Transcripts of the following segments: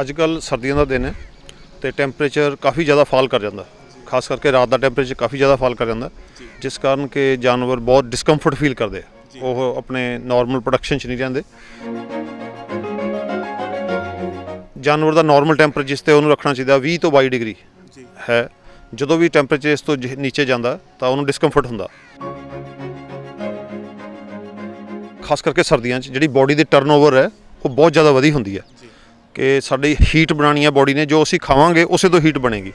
ਅੱਜ ਕੱਲ ਸਰਦੀਆਂ ਦਾ ਦਿਨ ਹੈ ਤੇ ਟੈਂਪਰੇਚਰ ਕਾਫੀ ਜ਼ਿਆਦਾ ਫਾਲ ਕਰ ਜਾਂਦਾ। ਖਾਸ ਕਰਕੇ ਰਾਤ ਦਾ ਟੈਂਪਰੇਚਰ ਕਾਫੀ ਜ਼ਿਆਦਾ ਫਾਲ ਕਰ ਜਾਂਦਾ। ਜਿਸ ਕਾਰਨ ਕਿ ਜਾਨਵਰ ਬਹੁਤ ਡਿਸਕੰਫਰਟ ਫੀਲ ਕਰਦੇ ਆ। ਉਹ ਆਪਣੇ ਨਾਰਮਲ ਪ੍ਰੋਡਕਸ਼ਨ 'ਚ ਨਹੀਂ ਰਹਿੰਦੇ। ਜਾਨਵਰ ਦਾ ਨਾਰਮਲ ਟੈਂਪਰੇਚਰ ਜਿਸ ਤੇ ਉਹਨੂੰ ਰੱਖਣਾ ਚਾਹੀਦਾ 20 ਤੋਂ 22 ਡਿਗਰੀ ਹੈ। ਜਦੋਂ ਵੀ ਟੈਂਪਰੇਚਰ ਇਸ ਤੋਂ ਨੀਚੇ ਜਾਂਦਾ ਤਾਂ ਉਹਨੂੰ ਡਿਸਕੰਫਰਟ ਹੁੰਦਾ। ਖਾਸ ਕਰਕੇ ਸਰਦੀਆਂ 'ਚ ਜਿਹੜੀ ਬਾਡੀ ਦੀ ਟਰਨਓਵਰ ਹੈ ਉਹ ਬਹੁਤ ਜ਼ਿਆਦਾ ਵਧੀ ਹੁੰਦੀ ਹੈ। ਕਿ ਸਾਡੀ ਹੀਟ ਬਣਾਉਣੀ ਹੈ ਬੋਡੀ ਨੇ, ਜੋ ਅਸੀਂ ਖਾਵਾਂਗੇ, ਉਸੇ ਤੋਂ ਹੀਟ ਬਣੇਗੀ।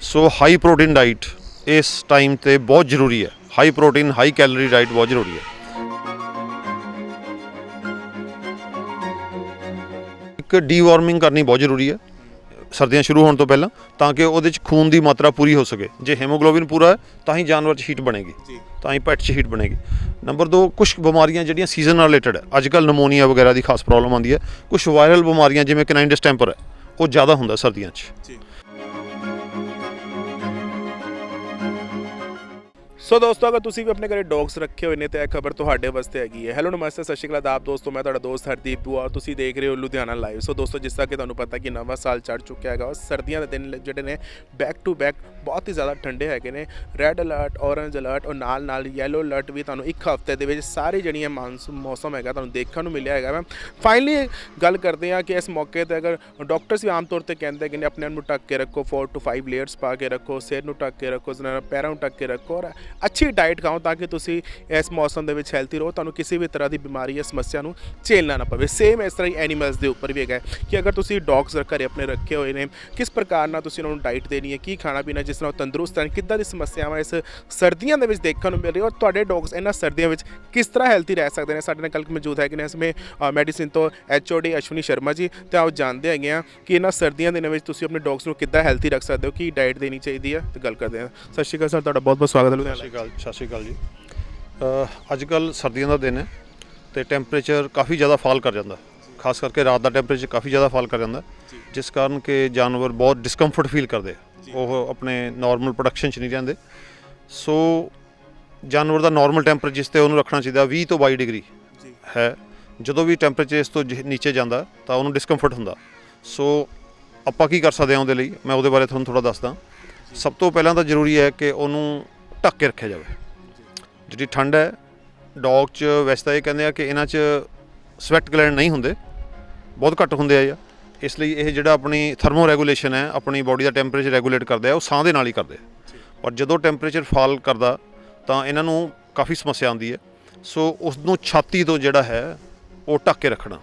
ਸੋ ਹਾਈ ਪ੍ਰੋਟੀਨ ਡਾਈਟ ਇਸ ਟਾਈਮ ਤੇ ਬਹੁਤ ਜ਼ਰੂਰੀ ਹੈ। High protein high calorie diet ਬਹੁਤ ਜ਼ਰੂਰੀ ਹੈ। ਇੱਕ ਡੀਵਾਰਮਿੰਗ ਕਰਨੀ ਬਹੁਤ ਜ਼ਰੂਰੀ ਹੈ। ਸਰਦੀਆਂ ਸ਼ੁਰੂ ਹੋਣ ਤੋਂ ਪਹਿਲਾਂ ਤਾਂ ਕਿ ਉਹਦੇ ਚ ਖੂਨ ਦੀ ਮਾਤਰਾ ਪੂਰੀ ਹੋ ਸਕੇ। ਜੇ ਹੈਮੋਗਲੋਬਿਨ ਪੂਰਾ ਹੈ ਤਾਂ ਹੀ ਜਾਨਵਰ ਚ ਹੀਟ ਬਣੇਗੀ। ਤਾਂ ਹੀ ਪੈਟ ਚ ਹੀਟ ਬਣੇਗੀ। ਨੰਬਰ 2 ਕੁਝ ਬਿਮਾਰੀਆਂ ਜਿਹੜੀਆਂ ਸੀਜ਼ਨ ਨਾਲ ਰਿਲੇਟਡ ਹੈ। ਅੱਜ ਕੱਲ ਨਮੋਨੀਆ ਵਗੈਰਾ ਦੀ ਖਾਸ ਪ੍ਰੋਬਲਮ ਆਉਂਦੀ ਹੈ। ਕੁਝ ਵਾਇਰਲ ਬਿਮਾਰੀਆਂ ਜਿਵੇਂ ਕਨਾਈਨ ਡਿਸਟੈਂਪਰ ਹੈ ਉਹ ਜ਼ਿਆਦਾ ਹੁੰਦਾ ਸਰਦੀਆਂ 'ਚ। ਸੋ ਦੋਸਤੋ ਅਗਰ ਤੁਸੀਂ ਵੀ ਆਪਣੇ ਘਰੇ ਡੌਗਸ ਰੱਖੇ ਹੋਏ ਨੇ ਤੇ ਇਹ ਖਬਰ ਤੁਹਾਡੇ ਵਾਸਤੇ ਹੈਗੀ ਹੈ ਹੈਲੋ ਨਮਸਤੇ ਸਤਿ ਸ਼੍ਰੀ ਅਕਾਲ ਆਪ ਦੋਸਤੋ ਮੈਂ ਤੁਹਾਡਾ ਦੋਸਤ ਹਰਦੀਪ ਬੁਆ ਤੁਸੀਂ ਦੇਖ ਰਹੇ ਹੋ ਲੁਧਿਆਣਾ ਲਾਈਵ ਸੋ ਦੋਸਤੋ ਜਿਸ ਤਰ੍ਹਾਂ ਕਿ ਤੁਹਾਨੂੰ ਪਤਾ ਕਿ ਨਵਾਂ ਸਾਲ ਚੜ ਚੁੱਕਿਆ ਹੈਗਾ ਔਰ ਸਰਦੀਆਂ ਦੇ ਦਿਨ ਜਿਹੜੇ ਨੇ ਬੈਕ ਟੂ ਬੈਕ ਬਹੁਤ ਹੀ ਜ਼ਿਆਦਾ ਠੰਡੇ ਹੈਗੇ ਨੇ ਰੈੱਡ ਅਲਰਟ ਔਰੰਜ ਅਲਰਟ ਔਰ ਨਾਲ ਨਾਲ ਯੈਲੋ ਅਲਰਟ ਵੀ ਤੁਹਾਨੂੰ ਇੱਕ ਹਫ਼ਤੇ ਦੇ ਵਿੱਚ ਸਾਰੇ ਜਿਹੜੀਆਂ ਮਾਨਸੂਨ ਮੌਸਮ ਹੈਗਾ ਤੁਹਾਨੂੰ ਦੇਖਣ ਨੂੰ ਮਿਲਿਆ ਹੈਗਾ ਵਾ ਫਾਈਨਲੀ ਗੱਲ ਕਰਦੇ ਹਾਂ ਕਿ ਇਸ ਮੌਕੇ ਤੇ ਅਗਰ ਡਾਕਟਰਸ ਵੀ ਆਮ ਤੌਰ ਤੇ ਕਹਿੰਦੇ ਕਿ ਨੇ ਆਪਣੇ ਆਪ ਨੂੰ ਢੱਕ ਕੇ ਰੱਖੋ 4 ਟੂ 5 ਲੇਅਰਸ ਪਾ ਕੇ ਰੱਖੋ ਸਿਰ ਨੂੰ ਢੱਕ ਕੇ ਰੱਖੋ ਜ਼ਰਾ ਪੈਰਾਂ ਨੂੰ ਢੱਕ ਕੇ ਰੱਖੋ ਔਰ ਅੱਛੀ ਡਾਈਟ ਖਾਓ ਤਾਂ ਕਿ ਤੁਸੀਂ ਇਸ ਮੌਸਮ ਦੇ ਵਿੱਚ ਹੈਲਥੀ ਰਹੋ। ਤੁਹਾਨੂੰ ਕਿਸੇ ਵੀ ਤਰ੍ਹਾਂ ਦੀ ਬਿਮਾਰੀ ਜਾਂ ਸਮੱਸਿਆ ਨੂੰ ਝੇਲਣਾ ਨਾ ਪਵੇ। ਸੇਮ ਇਸ ਤਰ੍ਹਾਂ ਹੀ ਐਨੀਮਲਸ ਦੇ ਉੱਪਰ ਵੀ ਹੈਗਾ ਕਿ ਅਗਰ ਤੁਸੀਂ ਡੌਗਸ ਘਰੇ ਆਪਣੇ ਰੱਖੇ ਹੋਏ ਨੇ, ਕਿਸ ਪ੍ਰਕਾਰ ਨਾਲ ਤੁਸੀਂ ਉਹਨਾਂ ਨੂੰ ਡਾਈਟ ਦੇਣੀ ਹੈ, ਕੀ ਖਾਣਾ ਪੀਣਾ, ਜਿਸ ਨਾਲ ਉਹ ਤੰਦਰੁਸਤ ਰਹਿਣ, ਕਿੱਦਾਂ ਦੀ ਸਮੱਸਿਆਵਾਂ ਇਸ ਸਰਦੀਆਂ ਦੇ ਵਿੱਚ ਦੇਖਣ ਨੂੰ ਮਿਲ ਰਹੀ ਔਰ ਤੁਹਾਡੇ ਡੌਗਸ ਇਹਨਾਂ ਸਰਦੀਆਂ ਵਿੱਚ ਕਿਸ ਤਰ੍ਹਾਂ ਹੈਲਥੀ ਰਹਿ ਸਕਦੇ ਨੇ? ਸਾਡੇ ਨਾਲ ਕੱਲ੍ਹ ਮੌਜੂਦ ਹੈ ਕਿ ਨੇ ਇਸਮੇ ਮੈਡੀਸਿਨ ਤੋਂ ਐਚਓਡੀ ਅਸ਼ਵਨੀ ਸ਼ਰਮਾ ਜੀ, ਤੇ ਆਓ ਜਾਣਦੇ ਹੈਗੇ ਆ ਕਿ ਇਹਨਾਂ ਸਰਦੀਆਂ ਦੇ ਵਿੱਚ ਤੁਸੀਂ ਆਪਣੇ ਡੌਗਸ ਨੂੰ ਕਿੱਦਾਂ ਹੈਲਥੀ ਰੱਖ ਸਕਦੇ ਹੋ, ਕੀ ਡਾਈਟ ਦੇਣੀ ਚਾਹੀਦੀ ਹੈ, ਤੇ ਗੱਲ ਕਰਦੇ ਹਾਂ। ਸਤਿ ਸ਼੍ਰੀ ਅਕਾਲ ਸਰ, ਤੁਹਾਡਾ ਬਹੁਤ ਬਹੁਤ ਸਵਾਗਤ ਹੈ ਸ਼੍ਰੀ ਅਕਾਲ ਸਤਿ ਸ਼੍ਰੀ ਅਕਾਲ ਜੀ। ਅ, ਅੱਜ ਕੱਲ ਸਰਦੀਆਂ ਦਾ ਦਿਨ ਹੈ ਤੇ ਟੈਂਪਰੇਚਰ ਕਾਫੀ ਜ਼ਿਆਦਾ ਫਾਲ ਕਰ ਜਾਂਦਾ। ਖਾਸ ਕਰਕੇ ਰਾਤ ਦਾ ਟੈਂਪਰੇਚਰ ਕਾਫੀ ਜ਼ਿਆਦਾ ਫਾਲ ਕਰ ਜਾਂਦਾ। ਜਿਸ ਕਾਰਨ ਕਿ ਜਾਨਵਰ ਬਹੁਤ ਡਿਸਕੰਫਰਟ ਫੀਲ ਕਰਦੇ। ਉਹ ਆਪਣੇ ਨਾਰਮਲ ਪ੍ਰੋਡਕਸ਼ਨ 'ਚ ਨਹੀਂ ਰਹਿੰਦੇ। ਸੋ ਜਾਨਵਰ ਦਾ ਨਾਰਮਲ ਟੈਂਪਰੇਚਰ ਜਿਸ ਤੇ ਉਹਨੂੰ ਰੱਖਣਾ ਚਾਹੀਦਾ 20 ਤੋਂ 22 ਡਿਗਰੀ ਹੈ। ਜਦੋਂ ਵੀ ਟੈਂਪਰੇਚਰ ਇਸ ਤੋਂ ਨੀਚੇ ਜਾਂਦਾ ਤਾਂ ਉਹਨੂੰ ਡਿਸਕੰਫਰਟ ਹੁੰਦਾ। ਸੋ ਆਪਾਂ ਕੀ ਕਰ ਸਕਦੇ ਹਾਂ ਉਹਦੇ ਲਈ? ਮੈਂ ਉਹਦੇ ਬਾਰੇ ਤੁਹਾਨੂੰ ਥੋੜਾ ਦੱਸਦਾ। ਸਭ ਤੋਂ ਪਹਿਲਾਂ ਤਾਂ ਜ਼ਰੂਰੀ ਹੈ ਕਿ ਉਹਨੂੰ ਢੱਕ ਕੇ ਰੱਖਿਆ ਜਾਵੇ। ਜਿਹੜੀ ਠੰਡ ਹੈ ਡੌਗ 'ਚ ਵੈਸੇ ਤਾਂ ਇਹ ਕਹਿੰਦੇ ਆ ਕਿ ਇਹਨਾਂ 'ਚ ਸਵੈਟ ਗਲੈਂਡ ਨਹੀਂ ਹੁੰਦੇ ਬਹੁਤ ਘੱਟ ਹੁੰਦੇ ਆ ਜਾਂ ਇਸ ਲਈ ਇਹ ਜਿਹੜਾ ਆਪਣੀ ਥਰਮੋ ਰੈਗੂਲੇਸ਼ਨ ਹੈ ਆਪਣੀ ਬਾਡੀ ਦਾ ਟੈਂਪਰੇਚਰ ਰੈਗੂਲੇਟ ਕਰਦੇ ਆ ਉਹ ਸਾਹ ਦੇ ਨਾਲ ਹੀ ਕਰਦੇ ਆ। ਪਰ ਜਦੋਂ ਟੈਂਪਰੇਚਰ ਫਾਲ ਕਰਦਾ ਤਾਂ ਇਹਨਾਂ ਨੂੰ ਕਾਫੀ ਸਮੱਸਿਆ ਆਉਂਦੀ ਹੈ। ਸੋ ਉਸ ਨੂੰ ਛਾਤੀ ਤੋਂ ਜਿਹੜਾ ਹੈ ਉਹ ਢੱਕ ਕੇ ਰੱਖਣਾ।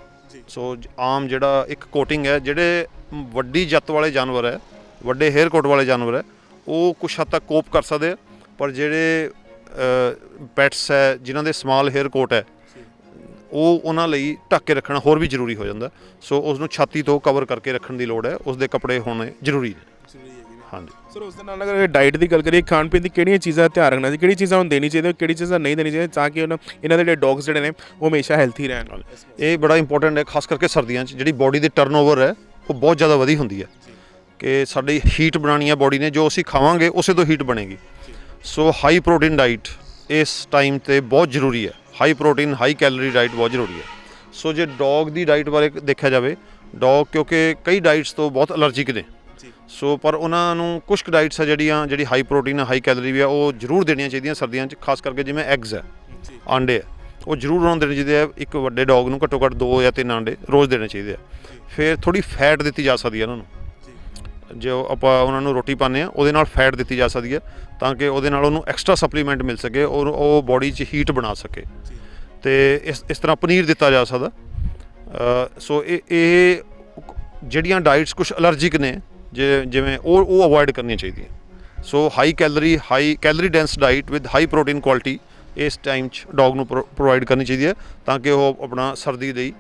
ਸੋ ਆਮ ਜਿਹੜਾ ਇੱਕ ਕੋਟਿੰਗ ਹੈ ਜਿਹੜੇ ਵੱਡੀ ਜੱਤ ਵਾਲੇ ਜਾਨਵਰ ਹੈ ਵੱਡੇ ਹੇਅਰ ਕੋਟ ਵਾਲੇ ਜਾਨਵਰ ਹੈ ਉਹ ਕੁਛ ਹੱਦ ਤੱਕ ਕੋਪ ਕਰ ਸਕਦੇ ਆ। ਪਰ ਜਿਹੜੇ ਪੈਟਸ ਹੈ ਜਿਨ੍ਹਾਂ ਦੇ ਸਮਾਲ ਹੇਅਰ ਕੋਟ ਹੈ ਉਹ ਉਹਨਾਂ ਲਈ ਢੱਕ ਕੇ ਰੱਖਣਾ ਹੋਰ ਵੀ ਜ਼ਰੂਰੀ ਹੋ ਜਾਂਦਾ। ਸੋ ਉਸ ਨੂੰ ਛਾਤੀ ਤੋਂ ਕਵਰ ਕਰਕੇ ਰੱਖਣ ਦੀ ਲੋੜ ਹੈ। ਉਸ ਦੇ ਕੱਪੜੇ ਹੋਣੇ ਜ਼ਰੂਰੀ ਨੇ। ਹਾਂਜੀ। ਸਰ ਉਸ ਦੇ ਨਾਲ ਅਗਰ ਡਾਈਟ ਦੀ ਗੱਲ ਕਰੀਏ ਖਾਣ ਪੀਣ ਦੀ ਕਿਹੜੀਆਂ ਚੀਜ਼ਾਂ ਦਾ ਧਿਆਨ ਰੱਖਣਾ ਚਾਹੀਦਾ ਕਿਹੜੀ ਚੀਜ਼ਾਂ ਨੂੰ ਦੇਣੀ ਚਾਹੀਦੀ ਕਿਹੜੀ ਚੀਜ਼ਾਂ ਨਹੀਂ ਦੇਣੀ ਚਾਹੀਦੀ ਤਾਂ ਕਿ ਉਹਨਾਂ ਇਹਨਾਂ ਦੇ ਜਿਹੜੇ ਡੌਗਸ ਜਿਹੜੇ ਨੇ ਉਹ ਹਮੇਸ਼ਾ ਹੈਲਥੀ ਰਹਿਣ। ਇਹ ਬੜਾ ਇੰਪੋਰਟੈਂਟ ਹੈ ਖਾਸ ਕਰਕੇ ਸਰਦੀਆਂ 'ਚ। ਜਿਹੜੀ ਬਾਡੀ ਦੀ ਟਰਨਓਵਰ ਹੈ ਉਹ ਬਹੁਤ ਜ਼ਿਆਦਾ ਵਧੀ ਹੁੰਦੀ ਹੈ। ਕਿ ਸਾਡੀ ਹੀਟ ਬਣਾਉਣੀ ਹੈ ਬਾਡੀ ਨੇ ਜੋ ਅਸੀਂ ਖਾਵਾਂਗੇ ਉਸੇ ਤੋਂ ਹੀਟ ਬਣੇਗੀ। ਸੋ ਹਾਈ ਪ੍ਰੋਟੀਨ ਡਾਈਟ ਇਸ ਟਾਈਮ ਤੇ ਬਹੁਤ ਜ਼ਰੂਰੀ ਹੈ। High protein high calorie diet ਬਹੁਤ ਜ਼ਰੂਰੀ ਹੈ। ਸੋ ਜੇ ਡੌਗ ਦੀ ਡਾਈਟ ਬਾਰੇ ਦੇਖਿਆ ਜਾਵੇ ਡੌਗ ਕਿਉਂਕਿ ਕਈ ਡਾਈਟਸ ਤੋਂ ਬਹੁਤ ਅਲਰਜੀਕ ਨੇ। ਸੋ ਪਰ ਉਹਨਾਂ ਨੂੰ ਕੁਝ ਡਾਈਟਸ ਆ ਜਿਹੜੀਆਂ ਜਿਹੜੀ ਹਾਈ ਪ੍ਰੋਟੀਨ ਹਾਈ ਕੈਲੋਰੀ ਵੀ ਆ ਉਹ ਜ਼ਰੂਰ ਦੇਣੀਆਂ ਚਾਹੀਦੀਆਂ ਸਰਦੀਆਂ 'ਚ ਖਾਸ ਕਰਕੇ ਜਿਵੇਂ ਐਗਸ ਹੈ ਆਂਡੇ ਹੈ। ਉਹ ਜ਼ਰੂਰ ਉਹਨਾਂ ਦੇਣੇ ਚਾਹੀਦੇ ਆ। ਇੱਕ ਵੱਡੇ ਡੌਗ ਨੂੰ ਘੱਟੋ ਘੱਟ ਦੋ ਜਾਂ ਤਿੰਨ ਆਂਡੇ ਰੋਜ਼ ਦੇਣੇ ਚਾਹੀਦੇ ਆ। ਫਿਰ ਥੋੜੀ ਫੈਟ ਦਿੱਤੀ ਜਾ ਸਕਦੀ ਹੈ ਉਹਨਾਂ ਨੂੰ। ਜੋ ਆਪਾਂ ਉਹਨਾਂ ਨੂੰ ਰੋਟੀ ਪਾਉਂਦੇ ਆ ਉਹਦੇ ਨਾਲ ਫੈਟ ਦਿੱਤੀ ਜਾ ਸਕਦੀ ਹੈ ਤਾਂ ਕਿ ਉਹਦੇ ਨਾਲ ਉਹਨੂੰ ਐਕਸਟਰਾ ਸਪਲੀਮੈਂਟ ਮਿਲ ਸਕੇ ਔਰ ਉਹ ਬੋਡੀ 'ਚ ਹੀਟ ਬਣਾ ਸਕੇ। ਤੇ ਇਸ ਇਸ ਤਰ੍ਹਾਂ ਪਨੀਰ ਦਿੱਤਾ ਜਾ ਸਕਦਾ। ਸੋ ਇਹ ਇਹ ਜਿਹੜੀਆਂ ਡਾਈਟਸ ਕੁਝ ਅਲਰਜੀਕ ਨੇ, ਜੇ, ਜਿਵੇਂ ਉਹ ਉਹ ਅਵੋਇਡ ਕਰਨੀਆਂ ਚਾਹੀਦੀਆਂ। So high calorie high calorie dense diet with high protein quality ਇਸ ਟਾਈਮ 'ਚ ਡੌਗ ਨੂੰ ਪ੍ਰੋਵਾਈਡ ਕਰਨੀ ਚਾਹੀਦੀ ਹੈ ਤਾਂ ਕਿ ਉਹ ਆਪਣਾ ਸਰਦੀ ਲਈ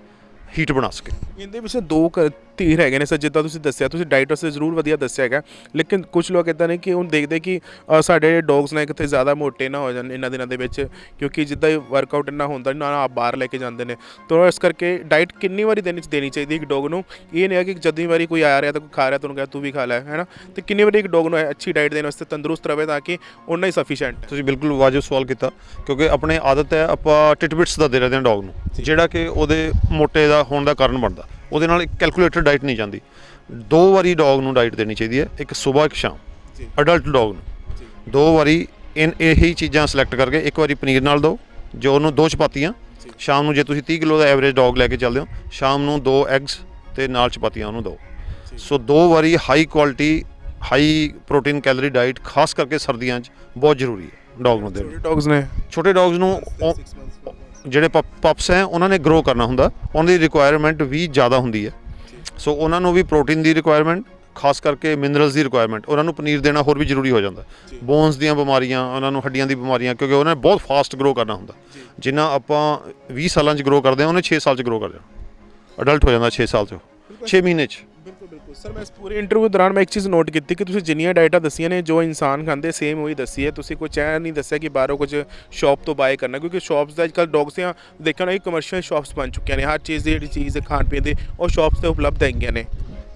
ਹੀਟ ਬਣਾ ਸਕੇ। ਇਹਦੇ ਵਿੱਚ ਦੋ ਕ- ਧੀਰ ਹੈਗੇ ਨੇ ਸਰ ਜਿੱਦਾਂ ਤੁਸੀਂ ਦੱਸਿਆ ਤੁਸੀਂ ਡਾਈਟ ਵਾਸਤੇ ਜ਼ਰੂਰ ਵਧੀਆ ਦੱਸਿਆ ਹੈਗਾ। ਲੇਕਿਨ ਕੁਝ ਲੋਕ ਇਦਾਂ ਨੇ ਕਿ ਉਹ ਦੇਖਦੇ ਕਿ ਅ, ਸਾਡੇ ਡੌਗਸ ਨੇ ਕਿਤੇ ਜ਼ਿਆਦਾ ਮੋਟੇ ਨਾ ਹੋ ਜਾਣ ਇਹਨਾਂ ਦਿਨਾਂ ਦੇ ਵਿੱਚ ਕਿਉਂਕਿ ਜਿੱਦਾਂ ਵਰਕਆਊਟ ਇੰਨਾ ਹੁੰਦਾ ਨਾ ਆਪ ਬਾਹਰ ਲੈ ਕੇ ਜਾਂਦੇ ਨੇ। ਤਾਂ ਇਸ ਕਰਕੇ ਡਾਈਟ ਕਿੰਨੀ ਵਾਰੀ ਦਿਨ ਚ ਦੇਣੀ ਚਾਹੀਦੀ ਇੱਕ ਡੌਗ ਨੂੰ? ਇਹ ਨਹੀਂ ਹੈ ਕਿ ਜਦੋਂ ਵਾਰੀ ਕੋਈ ਆ ਰਿਹਾ ਤਾਂ ਕੋਈ ਖਾ ਰਿਹਾ ਤੁਹਾਨੂੰ ਕਹੇ ਤੂੰ ਵੀ ਖਾ ਲੈ ਹੈਨਾ ਤੇ ਕਿੰਨੀ ਵਾਰੀ ਇੱਕ ਡੌਗ ਨੂੰ ਅੱਛੀ ਡਾਈਟ ਦੇਣ ਵਾਸਤੇ ਤੰਦਰੁਸਤ ਰਵੇ ਤਾਂ ਕਿ ਉਹਨਾਂ ਹੀ ਸਫੀਸ਼ੀਐਂਟ ਤੁਸੀਂ ਬਿਲਕੁਲ ਵਾਜਬ ਸਵਾਲ ਕੀਤਾ ਕਿਉਂਕਿ ਆਪਣੇ ਆਦਤ ਹੈ ਆਪਾਂ ਟਿਟਬਿਟਸ ਦਾ ਦੇ ਰਹੇ ਹਾਂ ਡੌਗ ਨੂੰ ਜਿਹੜਾ ਕਿ ਉਹਦੇ ਮੋਟੇ ਦਾ ਹੋਣ ਦਾ ਕਾਰਨ ਬਣਦਾ। ਉਹਦੇ ਨਾਲ ਇੱਕ ਕੈਲਕੂਲੇਟਡ ਡਾਈਟ ਨਹੀਂ ਜਾਂਦੀ। ਦੋ ਵਾਰੀ ਡੌਗ ਨੂੰ ਡਾਈਟ ਦੇਣੀ ਚਾਹੀਦੀ ਹੈ ਇੱਕ ਸਵੇਰ ਇੱਕ ਸ਼ਾਮ। ਅਡਲਟ ਡੌਗ ਨੂੰ। ਦੋ ਵਾਰੀ ਇਨ ਇਹੀ ਚੀਜ਼ਾਂ ਸਿਲੈਕਟ ਕਰਕੇ ਇੱਕ ਵਾਰੀ ਪਨੀਰ ਨਾਲ ਦਿਓ ਜੋ ਉਹਨੂੰ ਦੋ ਚਪਾਤੀਆਂ। ਸ਼ਾਮ ਨੂੰ ਜੇ ਤੁਸੀਂ 30 ਕਿਲੋ ਦਾ ਐਵਰੇਜ ਡੌਗ ਲੈ ਕੇ ਚੱਲਦੇ ਹੋ ਸ਼ਾਮ ਨੂੰ ਦੋ ਐਗਸ ਤੇ ਨਾਲ ਚਪਾਤੀਆਂ ਉਹਨੂੰ ਦਿਓ ਸੋ ਦੋ ਵਾਰੀ high quality high protein calorie diet ਖਾਸ ਕਰਕੇ ਸਰਦੀਆਂ 'ਚ ਬਹੁਤ ਜ਼ਰੂਰੀ ਹੈ ਡੌਗ ਨੂੰ ਦੇਣੀ ਛੋਟੇ ਡੌਗਸ ਨੇ। ਛੋਟੇ ਡੌਗਸ ਨੂੰ ਜਿਹੜੇ ਪਪਸ ਹੈ ਉਹਨਾਂ ਨੇ ਗਰੋ ਕਰਨਾ ਹੁੰਦਾ। ਉਹਨਾਂ ਦੀ ਰਿਕੁਆਇਰਮੈਂਟ ਵੀ ਜ਼ਿਆਦਾ ਹੁੰਦੀ ਹੈ। ਸੋ ਉਹਨਾਂ ਨੂੰ ਵੀ ਪ੍ਰੋਟੀਨ ਦੀ ਰਿਕੁਆਇਰਮੈਂਟ ਖਾਸ ਕਰਕੇ ਮਿਨਰਲਸ ਦੀ ਰਿਕੁਆਇਰਮੈਂਟ ਉਹਨਾਂ ਨੂੰ ਪਨੀਰ ਦੇਣਾ ਹੋਰ ਵੀ ਜ਼ਰੂਰੀ ਹੋ ਜਾਂਦਾ। ਬੋਨਸ ਦੀਆਂ ਬਿਮਾਰੀਆਂ ਉਹਨਾਂ ਨੂੰ ਹੱਡੀਆਂ ਦੀ ਬਿਮਾਰੀਆਂ ਕਿਉਂਕਿ ਉਹਨਾਂ ਨੇ ਬਹੁਤ ਫਾਸਟ ਗਰੋ ਕਰਨਾ ਹੁੰਦਾ। ਜਿੰਨਾ ਆਪਾਂ 20 ਸਾਲਾਂ 'ਚ ਗਰੋ ਕਰਦੇ ਹਾਂ ਉਹਨੇ 6 ਸਾਲ 'ਚ ਗਰੋ ਕਰ ਜਾਣਾ ਅਡਲਟ ਹੋ ਜਾਂਦਾ 6 ਸਾਲ 'ਚ। 6 ਮਹੀਨੇ 'ਚ। ਬਿਲਕੁਲ। ਸਰ ਮੈਂ ਇਸ ਪੂਰੇ ਇੰਟਰਵਿਊ ਦੌਰਾਨ ਮੈਂ ਇੱਕ ਚੀਜ਼ ਨੋਟ ਕੀਤੀ ਕਿ ਤੁਸੀਂ ਜਿੰਨੀਆਂ ਡਾਈਟਾਂ ਦੱਸੀਆਂ ਨੇ ਜੋ ਇਨਸਾਨ ਖਾਂਦੇ ਸੇਮ ਉਹੀ ਦੱਸੀ ਹੈ। ਤੁਸੀਂ ਕੋਈ ਚਾਹ ਨਹੀਂ ਦੱਸਿਆ ਕਿ ਬਾਹਰੋਂ ਕੁਝ ਸ਼ਾਪ ਤੋਂ ਬਾਏ ਕਰਨਾ ਕਿਉਂਕਿ ਸ਼ਾਪਸ ਦਾ ਅੱਜਕੱਲ ਡੌਗਸ ਦੀਆਂ ਦੇਖਿਆ ਨਾ ਕਮਰਸ਼ੀਅਲ ਸ਼ਾਪਸ ਬਣ ਚੁੱਕੀਆਂ ਨੇ। ਹਰ ਚੀਜ਼ ਦੀ ਜਿਹੜੀ ਚੀਜ਼ ਖਾਣ ਪੀਣ ਦੀ ਉਹ ਸ਼ਾਪਸ ਤੇ ਉਪਲਬਧ ਹੈਗੀਆਂ ਨੇ।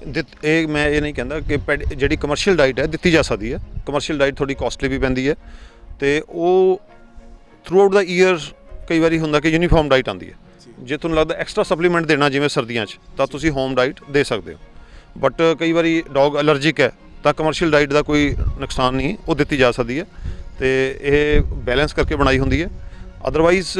ਦਿੱਤ- ਇਹ ਮੈਂ ਇਹ ਨਹੀਂ ਕਹਿੰਦਾ ਕਿ ਪੈਡ- ਜਿਹੜੀ ਕਮਰਸ਼ੀਅਲ ਡਾਈਟ ਹੈ ਦਿੱਤੀ ਜਾ ਸਕਦੀ ਹੈ। ਕਮਰਸ਼ੀਅਲ ਡਾਈਟ ਥੋੜੀ ਕਾਸਟਲੀ ਵੀ ਪੈਂਦੀ ਹੈ ਤੇ ਉਹ ਥਰੂ ਆਊਟ ਦਾ ਈਅਰ ਕਈ ਵਾਰੀ ਹੁੰਦਾ ਕਿ ਯੂਨੀਫਾਰਮ ਡਾਈਟ ਆਉਂਦੀ ਹੈ। ਜੇ। ਤੁਹਾਨੂੰ ਲੱਗਦਾ ਐਕਸਟਰਾ ਸਪਲੀਮੈਂਟ ਦੇਣਾ ਜਿਵੇਂ ਸਰਦੀਆਂ 'ਚ ਤਾਂ ਤੁਸੀਂ ਹੋਮ ਡਾਈਟ ਦੇ ਸਕਦੇ ਹੋ। ਬਟ ਕਈ ਵਾਰੀ ਡੌਗ ਅਲਰਜਿਕ ਹੈ, ਤਾਂ ਕਮਰਸ਼ੀਅਲ ਡਾਈਟ ਦਾ ਕੋਈ ਨੁਕਸਾਨ ਨਹੀਂ, ਉਹ ਦਿੱਤੀ ਜਾ ਸਕਦੀ ਹੈ ਤੇ ਇਹ ਬੈਲੈਂਸ ਕਰਕੇ ਬਣਾਈ ਹੁੰਦੀ ਹੈ। ਅਦਰਵਾਈਜ਼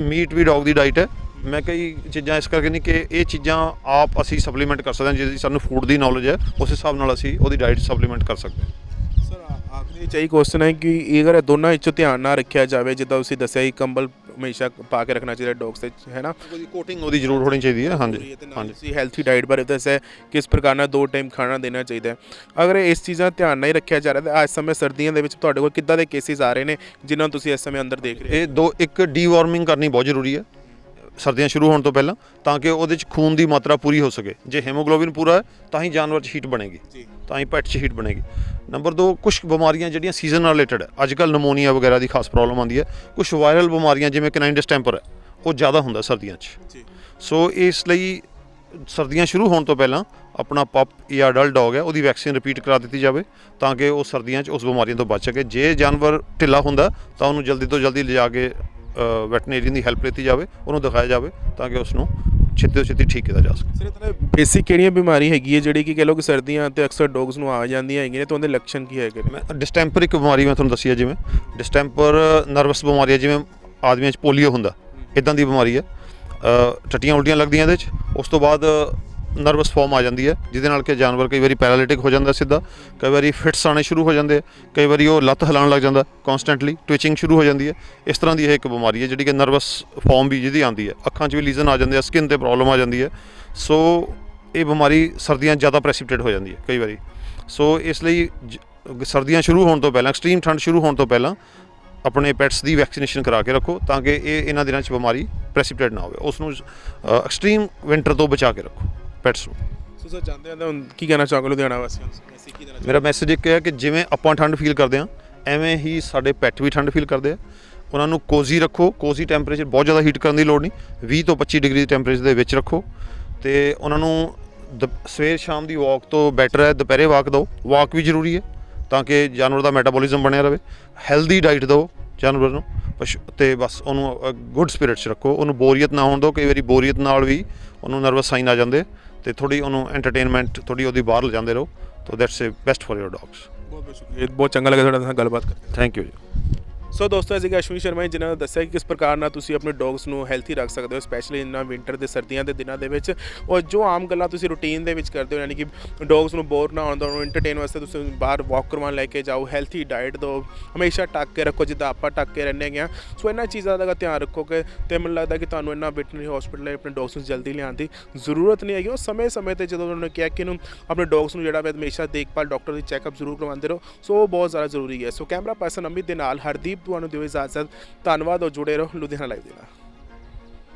ਮੀਟ ਵੀ ਡੌਗ ਦੀ ਡਾਈਟ ਹੈ। ਮੈਂ ਕਈ ਚੀਜ਼ਾਂ ਇਸ ਕਰਕੇ ਨਹੀਂ ਕਿ ਇਹ ਚੀਜ਼ਾਂ ਆਪ ਅਸੀਂ ਸਪਲੀਮੈਂਟ ਕਰ ਸਕਦੇ ਹਾਂ, ਜਿਹਦੀ ਸਾਨੂੰ ਫੂਡ ਦੀ ਨੌਲੇਜ ਹੈ, ਉਸ ਹਿਸਾਬ ਨਾਲ ਅਸੀਂ ਉਹਦੀ ਡਾਈਟ ਸਪਲੀਮੈਂਟ ਕਰ ਸਕਦੇ ਹਾਂ। ਸਰ ਆਖਰੀ ਚਾਹੀ ਕੁਐਸਚਨ ਹੈ ਕਿ ਅਗਰ ਇਹ ਦੋਨਾਂ ਵਿੱਚੋਂ ਧਿਆਨ ਨਾ ਰੱਖਿਆ ਜਾਵੇ, ਜਿੱਦਾਂ ਤੁਸੀਂ ਦੱਸਿਆ ਹੀ ਕੰਬਲ ਹਮੇਸ਼ਾ ਪਾ ਕੇ ਰੱਖਣਾ ਚਾਹੀਦਾ ਡੌਗਸ ਤੇ ਹੈ ਨਾ? ਉਹਦੀ ਕੋਟਿੰਗ ਉਹਦੀ ਜ਼ਰੂਰ ਹੋਣੀ ਚਾਹੀਦੀ ਹੈ ਹਾਂਜੀ ਹਾਂਜੀ। ਤੁਸੀਂ ਹੈਲਥੀ ਡਾਈਟ ਬਾਰੇ ਦੱਸਿਆ ਕਿਸ ਪ੍ਰਕਾਰ ਨਾਲ ਦੋ ਟਾਈਮ ਖਾਣਾ ਦੇਣਾ ਚਾਹੀਦਾ ਹੈ। ਅਗਰ ਇਸ ਚੀਜ਼ਾਂ ਧਿਆਨ ਨਹੀਂ ਰੱਖਿਆ ਜਾ ਰਿਹਾ ਤਾਂ ਅੱਜ ਸਮੇਂ ਸਰਦੀਆਂ ਦੇ ਵਿੱਚ ਤੁਹਾਡੇ ਕੋਲ ਕਿੱਦਾਂ ਦੇ ਕੇਸਿਸ ਆ ਰਹੇ ਨੇ ਜਿਨ੍ਹਾਂ ਨੂੰ ਤੁਸੀਂ ਇਸ ਸਮੇਂ ਅੰਦਰ ਦੇਖ ਰਹੇ ਇਹ ਦੋ ਇੱਕ ਡੀਵਾਰਮਿੰਗ ਕਰਨੀ ਬਹੁਤ ਜ਼ਰੂਰੀ ਹੈ। ਸਰਦੀਆਂ ਸ਼ੁਰੂ ਹੋਣ ਤੋਂ ਪਹਿਲਾਂ ਤਾਂ ਕਿ ਉਹਦੇ ਚ ਖੂਨ ਦੀ ਮਾਤਰਾ ਪੂਰੀ ਹੋ ਸਕੇ। ਜੇ ਹੀਮੋਗਲੋਬਿਨ ਪੂਰਾ ਹੈ ਤਾਂ ਹੀ ਜਾਨਵਰ 'ਚ ਹੀਟ ਬਣੇਗੀ। ਤਾਂ ਹੀ ਪੈਟ 'ਚ ਹੀਟ ਬਣੇਗੀ। ਨੰਬਰ 2 ਕੁਝ ਬਿਮਾਰੀਆਂ ਜਿਹੜੀਆਂ ਸੀਜ਼ਨ ਨਾਲ ਰਿਲੇਟਡ ਹੈ। ਅੱਜ ਕੱਲ ਨਮੋਨੀਆ ਵਗੈਰਾ ਦੀ ਖਾਸ ਪ੍ਰੋਬਲਮ ਆਉਂਦੀ ਹੈ। ਕੁਝ ਵਾਇਰਲ ਬਿਮਾਰੀਆਂ ਜਿਵੇਂ ਕਨਾਈਨ ਡਿਸਟੈਂਪਰ ਹੈ ਉਹ ਜ਼ਿਆਦਾ ਹੁੰਦਾ ਸਰਦੀਆਂ 'ਚ। ਸੋ ਇਸ ਲਈ ਸਰਦੀਆਂ ਸ਼ੁਰੂ ਹੋਣ ਤੋਂ ਪਹਿਲਾਂ ਆਪਣਾ ਪਪ ਜਾਂ ਅਡਲਟ ਡੌਗ ਹੈ ਉਹਦੀ ਵੈਕਸੀਨ ਰਿਪੀਟ ਕਰਾ ਦਿੱਤੀ ਜਾਵੇ ਤਾਂ ਕਿ ਉਹ ਸਰਦੀਆਂ 'ਚ ਉਸ ਬਿਮਾਰੀਆਂ ਤੋਂ ਬਚ ਸਕੇ। ਜੇ ਜਾਨਵਰ ਢਿੱਲਾ ਹੁੰਦਾ ਤਾਂ ਉਹਨੂੰ ਜਲਦੀ ਤੋਂ ਜਲਦੀ ਲਿਜਾ ਕੇ ਵੈਟਨੇਰੀਅਨ ਦੀ ਹੈਲਪ ਲਈ ਜਾਵੇ ਉਹਨੂੰ ਦਿਖਾਇਆ ਜਾਵੇ ਤਾਂ ਕਿ ਉਸ ਨੂੰ ਛੇਤੀ ਤੋਂ ਛੇਤੀ ਠੀਕ ਕੀਤਾ ਜਾ ਸਕੇ। ਸਰ ਬੇਸਿਕ ਕਿਹੜੀਆਂ ਬਿਮਾਰੀ ਹੈਗੀ ਹੈ ਜਿਹੜੀ ਕਿ ਕਹ ਲੋ ਕਿ ਸਰਦੀਆਂ ਤੇ ਅਕਸਰ ਡੌਗਸ ਨੂੰ ਆ ਜਾਂਦੀਆਂ ਹੈਗੀਆਂ ਨੇ ਤਾਂ ਉਹਦੇ ਲੱਛਣ ਕੀ ਹੈਗੇ ਨੇ? ਮੈਂ ਡਿਸਟੈਂਪਰ ਇੱਕ ਬਿਮਾਰੀ ਮੈਂ ਤੁਹਾਨੂੰ ਦੱਸੀ ਹੈ ਜਿਵੇਂ। ਡਿਸਟੈਂਪਰ ਨਰਵਸ ਬਿਮਾਰੀ ਹੈ ਜਿਵੇਂ ਆਦਮੀਆਂ 'ਚ ਪੋਲੀਓ ਹੁੰਦਾ। ਇਦਾਂ ਦੀ ਬਿਮਾਰੀ ਹੈ। ਟੱਟੀਆਂ ਉਲਟੀਆਂ ਲੱਗਦੀਆਂ ਇਹਦੇ 'ਚ। ਉਸ ਤੋਂ ਬਾਅਦ ਨਰਵਸ ਫਾਰਮ ਆ ਜਾਂਦੀ ਹੈ, ਜਿਹਦੇ ਨਾਲ ਕਿ ਜਾਨਵਰ ਕਈ ਵਾਰੀ ਪੈਰਾਲਿਟਿਕ ਹੋ ਜਾਂਦਾ ਸਿੱਧਾ, ਕਈ ਵਾਰੀ ਫਿਟਸ ਆਣੇ ਸ਼ੁਰੂ ਹੋ ਜਾਂਦੇ ਕਈ ਵਾਰੀ ਉਹ ਲੱਤ ਹਿਲਾਉਣ ਲੱਗ ਜਾਂਦਾ ਕਨਸਟੈਂਟਲੀ ਟਵਿਚਿੰਗ ਸ਼ੁਰੂ ਹੋ ਜਾਂਦੀ ਹੈ। ਇਸ ਤਰ੍ਹਾਂ ਦੀ ਇਹ ਇੱਕ ਬਿਮਾਰੀ ਹੈ, ਜਿਹੜੀ ਕਿ ਨਰਵਸ ਫਾਰਮ ਵੀ ਜਿਹਦੀ ਆਉਂਦੀ ਹੈ। ਅੱਖਾਂ 'ਚ ਵੀ ਲੀਜ਼ਨ ਆ ਜਾਂਦੇ ਆ ਸਕਿਨ ਤੇ ਪ੍ਰੋਬਲਮ ਆ ਜਾਂਦੀ ਹੈ। ਸੋ ਇਹ ਬਿਮਾਰੀ ਸਰਦੀਆਂ 'ਚ ਜ਼ਿਆਦਾ ਪ੍ਰੈਸਿਪਿਟੇਟ ਹੋ ਜਾਂਦੀ ਹੈ, ਕਈ ਵਾਰੀ। ਸੋ ਇਸ ਲਈ ਜ- ਸਰਦੀਆਂ ਸ਼ੁਰੂ ਹੋਣ ਤੋਂ ਪਹਿਲਾਂ ਐਕਸਟ੍ਰੀਮ ਠੰਡ ਸ਼ੁਰੂ ਹੋਣ ਤੋਂ ਪਹਿਲਾਂ ਆਪਣੇ ਪੈਟਸ ਦੀ ਵੈਕਸੀਨੇਸ਼ਨ ਕਰਾ ਕੇ ਰੱਖੋ, ਤਾਂ ਕਿ ਇਹ ਇਹਨਾਂ ਦਿਨਾਂ 'ਚ ਬਿਮਾਰੀ ਪ੍ਰੈਸਿਪਿਟੇਟ ਨਾ ਹੋਵੇ। ਉਸ ਨੂੰ ਐਕਸਟ੍ਰੀਮ ਵਿੰਟਰ ਤੋਂ ਬਚਾ ਕੇ ਰੱਖੋ। ਪੈਟਸ ਨੂੰ। ਸੋ ਸਰ ਜਾਂਦੇ ਹੁਣ ਕੀ ਕਹਿਣਾ ਚਾਹੋਗੇ ਲੁਧਿਆਣਾ ਵਾਸੀਆਂ ਨੂੰ? ਅਸੀਂ ਕੀ ਦੇਣਾ ਮੇਰਾ ਮੈਸੇਜ ਇੱਕ ਹੈ ਕਿ ਜਿਵੇਂ ਆਪਾਂ ਠੰਡ ਫੀਲ ਕਰਦੇ ਹਾਂ ਐਵੇਂ ਹੀ ਸਾਡੇ ਪੈਟ ਵੀ ਠੰਡ ਫੀਲ ਕਰਦੇ ਆ। ਉਹਨਾਂ ਨੂੰ ਕੋਜ਼ੀ ਰੱਖੋ ਕੋਜ਼ੀ ਟੈਂਪਰੇਚਰ ਬਹੁਤ ਜ਼ਿਆਦਾ ਹੀਟ ਕਰਨ ਦੀ ਲੋੜ ਨਹੀਂ। 20 ਤੋਂ 25 ਡਿਗਰੀ ਟੈਂਪਰੇਚਰ ਦੇ ਵਿੱਚ ਰੱਖੋ। ਤੇ ਉਹਨਾਂ ਨੂੰ ਦ- ਸਵੇਰ ਸ਼ਾਮ ਦੀ ਵਾਕ ਤੋਂ ਬੈਟਰ ਹੈ ਦੁਪਹਿਰੇ ਵਾਕ ਦਿਓ। ਵਾਕ ਵੀ ਜ਼ਰੂਰੀ ਹੈ ਤਾਂ ਕਿ ਜਾਨਵਰ ਦਾ ਮੈਟਾਬੋਲਿਜ਼ਮ ਬਣਿਆ ਰਹੇ। ਹੈਲਦੀ ਡਾਈਟ ਦਿਓ ਜਾਨਵਰ ਨੂੰ। ਪਸ਼ੂ ਤੇ ਬਸ ਉਹਨੂੰ ਗੁੱਡ ਸਪਿਰਿਟਸ ਰੱਖੋ। ਉਹਨੂੰ ਬੋਰੀਅਤ ਨਾ ਹੋਣ ਦਿਓ। ਕਈ ਵਾਰੀ ਬੋਰੀਅਤ ਨਾਲ ਵੀ ਉਹਨੂੰ ਨਰਵਸ ਸਾਈਨ ਆ ਜਾਂਦੇ। ਤੇ ਥੋੜੀ ਉਹਨੂੰ ਐਂਟਰਟੇਨਮੈਂਟ ਥੋੜੀ ਉਹਦੀ ਬਾਹਰ ਲੈ ਰਹੋ ਤੋ that's best for your dogs ਬਹੁਤ ਬਹੁਤ ਸ਼ੁਕਰੀਆ ਬਹੁਤ ਚੰਗਾ ਲੱਗਾ ਤੁਹਾਡੇ ਨਾਲ ਗੱਲਬਾਤ ਕਰਕੇ। ਥੈਂਕ ਯੂ ਸੋ ਦੋਸਤੋ, ਇਹ ਸੀਗਾ ਅਸ਼ਵਨੀ ਸ਼ਰਮਾ ਜੀ, ਜਿਨ੍ਹਾਂ ਨੇ ਦੱਸਿਆ ਕਿ ਕਿਸ ਪ੍ਰਕਾਰ ਨਾਲ ਤੁਸੀਂ ਆਪਣੇ ਡੌਗਸ ਨੂੰ ਹੈਲਥੀ ਰੱਖ ਸਕਦੇ ਹੋ ਸਪੈਸ਼ਲੀ ਇਨਾਂ ਵਿੰਟਰ ਦੇ ਸਰਦੀਆਂ ਦੇ ਦਿਨਾਂ ਦੇ ਵਿੱਚ। ਔਰ ਜੋ ਆਮ ਗੱਲਾਂ ਤੁਸੀਂ ਰੂਟੀਨ ਦੇ ਵਿੱਚ ਕਰਦੇ ਹੋ, ਯਾਨੀ ਕਿ ਡੌਗਸ ਨੂੰ ਬੋਰ ਨਾ ਹੋਣ ਦਾ, ਉਹਨੂੰ ਐਂਟਰਟੇਨ ਵਾਸਤੇ ਤੁਸੀਂ ਬਾਹਰ ਵਾਕ ਕਰਵਾਉਣ ਲੈ ਕੇ ਜਾਓ ਹੈਲਥੀ ਡਾਈਟ ਦਿਓ ਹਮੇਸ਼ਾ ਟੱਕ ਕੇ ਰੱਖੋ, ਜਿੱਦਾਂ ਆਪਾਂ ਟੱਕ ਕੇ ਰਹਿੰਦੇ ਹੈਗੇ ਹਾਂ। ਸੋ ਇਹਨਾਂ ਚੀਜ਼ਾਂ ਦਾ ਧਿਆਨ ਰੱਖੋਗੇ ਤੇ ਮੈਨੂੰ ਲੱਗਦਾ ਕਿ ਤੁਹਾਨੂੰ ਇਹਨਾਂ ਵੈਟਰਨਰੀ ਹਸਪੀਟਲ ਆਪਣੇ ਡੌਗਸ ਨੂੰ ਜਲਦੀ ਲਿਆਉਣ ਦੀ ਜ਼ਰੂਰਤ ਨਹੀਂ ਹੈਗੀ। ਉਹ ਸਮੇਂ-ਸਮੇਂ ਤੇ ਜਦੋਂ ਉਹਨਾਂ ਨੇ ਕਿਹਾ ਕਿ ਇਹਨੂੰ ਆਪਣੇ ਡੌਗਸ ਨੂੰ ਜਿਹੜਾ ਹਮੇਸ਼ਾ ਦੇਖਭਾਲ ਡਾਕਟਰ ਦੀ ਚੈੱਕਅਪ ਜ਼ਰੂਰ ਕਰਵਾਉਂਦੇ ਰਹੋ ਸੋ ਉਹ ਬਹੁਤ ਜ਼ਿਆਦਾ ਜ਼ਰੂਰੀ ਹੈ। ਸੋ ਕੈਮਰਾ ਪਰਸਨ ਅਮਿਤ ਦੇ ਨਾਲ, ਹਰਦੀਪ ਤੁਹਾਨੂੰ ਦਿਓ ਇਜਾਜ਼ਤ। ਧੰਨਵਾਦ ਔਰ ਜੁੜੇ ਰਹੋ। ਲੁਧਿਆਣਾ ਲਾਈਵ ਦੇ ਨਾਲ।